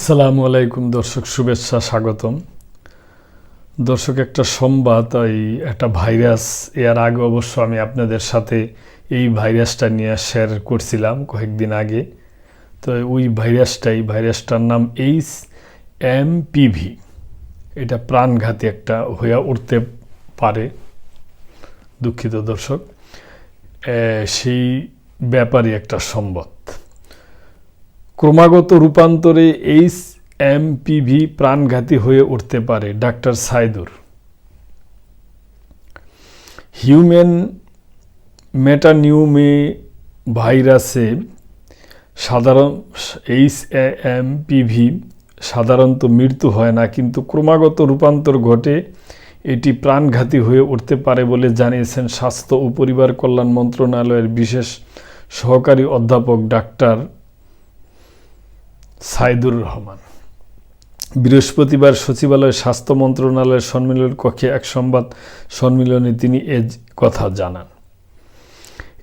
আসসালামু আলাইকুম দর্শক, শুভেচ্ছা, স্বাগতম। দর্শক, একটা সংবাদ, এই একটা ভাইরাস, এর আগে অবশ্য আমি আপনাদের সাথে এই ভাইরাসটা নিয়ে শেয়ার করছিলাম কয়েকদিন আগে। তো ওই ভাইরাসটাই, ভাইরাসটার নাম এইচ এম পিভি এটা প্রাণঘাতী একটা হয়ে উঠতে পারে, দুঃখিত দর্শক। সেই ব্যাপারই একটা সম্বাদ ক্রমাগত রূপান্তরে এইচ এমপিভি প্রাণঘাতী হয়ে উঠতে পারে, ডাক্তার সাইদুর। হিউম্যান মেটানিউমে ভাইরাসে সাধারণ এইচ এমপিভি সাধারণত মৃত্যু হয় না, কিন্তু ক্রমাগত রূপান্তর ঘটে, এটি প্রাণঘাতী হয়ে উঠতে পারে বলে জানিয়েছেন স্বাস্থ্য ও পরিবার কল্যাণ মন্ত্রণালয়ের বিশেষ সহকারী অধ্যাপক ডাক্তার সাইদুর রহমান। বৃহস্পতিবার সচিবালয় স্বাস্থ্য মন্ত্রণালয়ের সম্মেলন কক্ষে এক সংবাদ সম্মেলনে তিনি এ কথা জানান।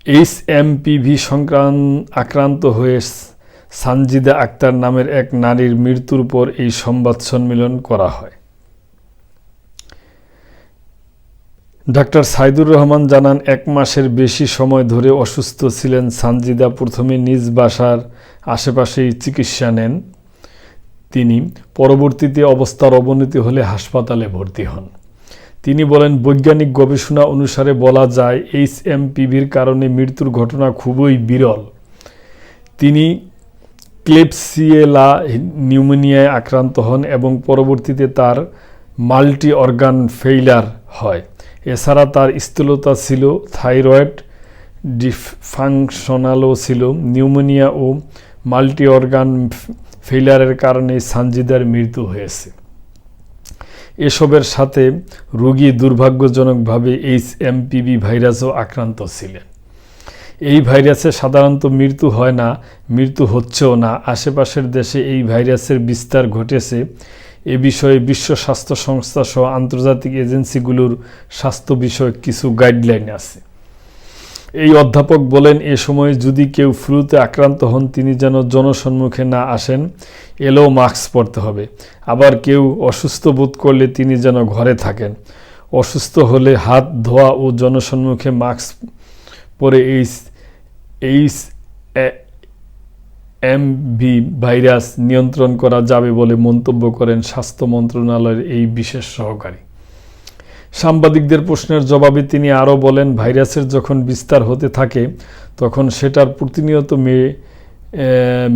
এইচ এমপিভি সংক্রান্ত আক্রান্ত হয়ে সানজিদা আক্তার নামের এক নারীর মৃত্যুর পর এই সংবাদ সম্মেলন করা হয়। ডাক্তার সাইদুর রহমান জানান, এক মাসের বেশি সময় ধরে অসুস্থ ছিলেন সানজিদা। প্রথমে নিজ বাসার আশেপাশেই চিকিৎসা নেন তিনি, পরবর্তীতে অবস্থার অবনতি হলে হাসপাতালে ভর্তি হন। তিনি বলেন, বৈজ্ঞানিক গবেষণা অনুসারে বলা যায়, এইচ এম পিভির কারণে মৃত্যুর ঘটনা খুবই বিরল। তিনি ক্লেপসিয়েলা নিউমোনিয়ায় আক্রান্ত হন এবং পরবর্তীতে তার মাল্টি অর্গান ফেইলার হয়। এছাড়া তার স্থূলতা ছিল থাইরয়েড, ডিফাংশনালও ছিল। নিউমোনিয়া ও মাল্টি অর্গান ফেইলারের কারণে সানজিদার মৃত্যু হয়েছে। এসবের সাথে রোগী দুর্ভাগ্যজনকভাবে এইচ এমপিভি ভাইরাসও আক্রান্ত ছিলেন। এই ভাইরাসে সাধারণত মৃত্যু হয় না, মৃত্যু হচ্ছেও না। আশেপাশের দেশে এই ভাইরাসের বিস্তার ঘটেছে এ বিষয়ে বিশ্ব স্বাস্থ্য সংস্থা সহ আন্তর্জাতিক এজেন্সিগুলোর স্বাস্থ্য বিষয়ক কিছু গাইডলাইন আছে। এই অধ্যাপক বলেন, এ সময় যদি কেউ ফ্লুতে আক্রান্ত হন, তিনি যেন জনসম্মুখে না আসেন, এলেও মাস্ক পরতে হবে। আবার কেউ অসুস্থ বোধ করলে তিনি যেন ঘরে থাকেন। অসুস্থ হলে হাত, ধোয়া ও জনসম্মুখে মাস্ক পরে এইচ এইচ এমভি ভাইরাস নিয়ন্ত্রণ করা যাবে বলে মন্তব্য করেন স্বাস্থ্য মন্ত্রণালয়ের এই বিশেষ সহকারী। সাংবাদিকদের প্রশ্নের জবাবে তিনি আরও বলেন, ভাইরাসের যখন বিস্তার হতে থাকে, তখন সেটার প্রতিনিয়ত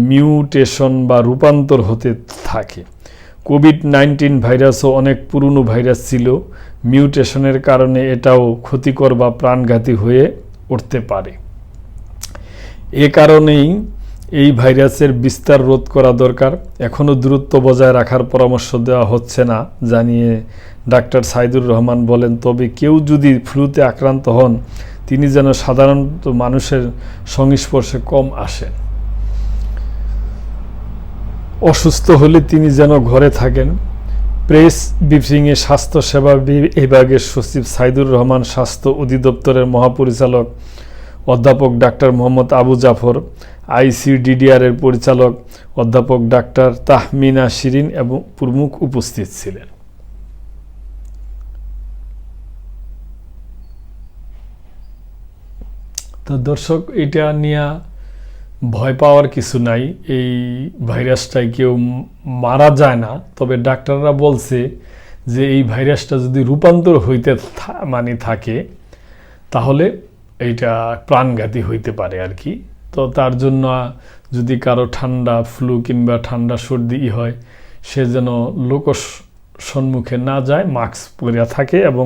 মিউটেশন বা রূপান্তর হতে থাকে। কোভিড নাইন্টিন ভাইরাসও অনেক পুরনো ভাইরাস ছিল, মিউটেশনের কারণে এটাও ক্ষতিকর বা প্রাণঘাতী হয়ে উঠতে পারে। এ কারণেই এই ভাইরাসের বিস্তার রোধ করা দরকার। এখনও দূরত্ব বজায় রাখার পরামর্শ দেওয়া হচ্ছে না, জানিয়ে ডাক্তার সাইদুর রহমান বলেন, তবে কেউ যদি ফ্লুতে আক্রান্ত হন, তিনি যেন সাধারণত মানুষের সংস্পর্শে কম আসেন। অসুস্থ হলে তিনি যেন ঘরে থাকেন। প্রেস ব্রিফিংয়ে স্বাস্থ্য সেবা বিভাগের সচিব সাইদুর রহমান, স্বাস্থ্য অধিদপ্তরের মহাপরিচালক অধ্যাপক ডাক্তার মোহাম্মদ আবু জাফর আইসিডিডিআর এর পরিচালক অধ্যাপক ডাক্তার তাহমিনা শিরিন এবং প্রমুখ উপস্থিত ছিলেন। তো দর্শক, এটা নিয়ে ভয় পাওয়ার কিছু নাই। এই ভাইরাসটায় কেউ মারা যায় না। তবে ডাক্তাররা বলছে যে এই ভাইরাসটা যদি রূপান্তর হইতে মানে থাকে, তাহলে এইটা প্রাণঘাতী হইতে পারে আর কি। তো তার জন্য যদি কারও ঠান্ডা ফ্লু কিংবা ঠান্ডা সর্দি হয়, সে যেন লোক সম্মুখে না যায় মাস্ক পরিয়া থাকে এবং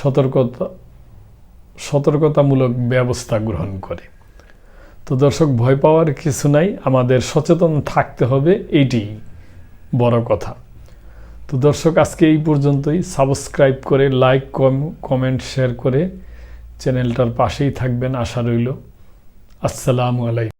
সতর্কতা, সতর্কতামূলক ব্যবস্থা গ্রহণ করে। তো দর্শক, ভয় পাওয়ার কিছু নাই, আমাদের সচেতন থাকতে হবে এইটি বড় কথা। তো দর্শক, আজকে এই পর্যন্তই। সাবস্ক্রাইব করে লাইক কমেন্ট শেয়ার করে চ্যানেলটার পাশেই থাকবেন আশা রইল। আসসালামু আলাইকুম।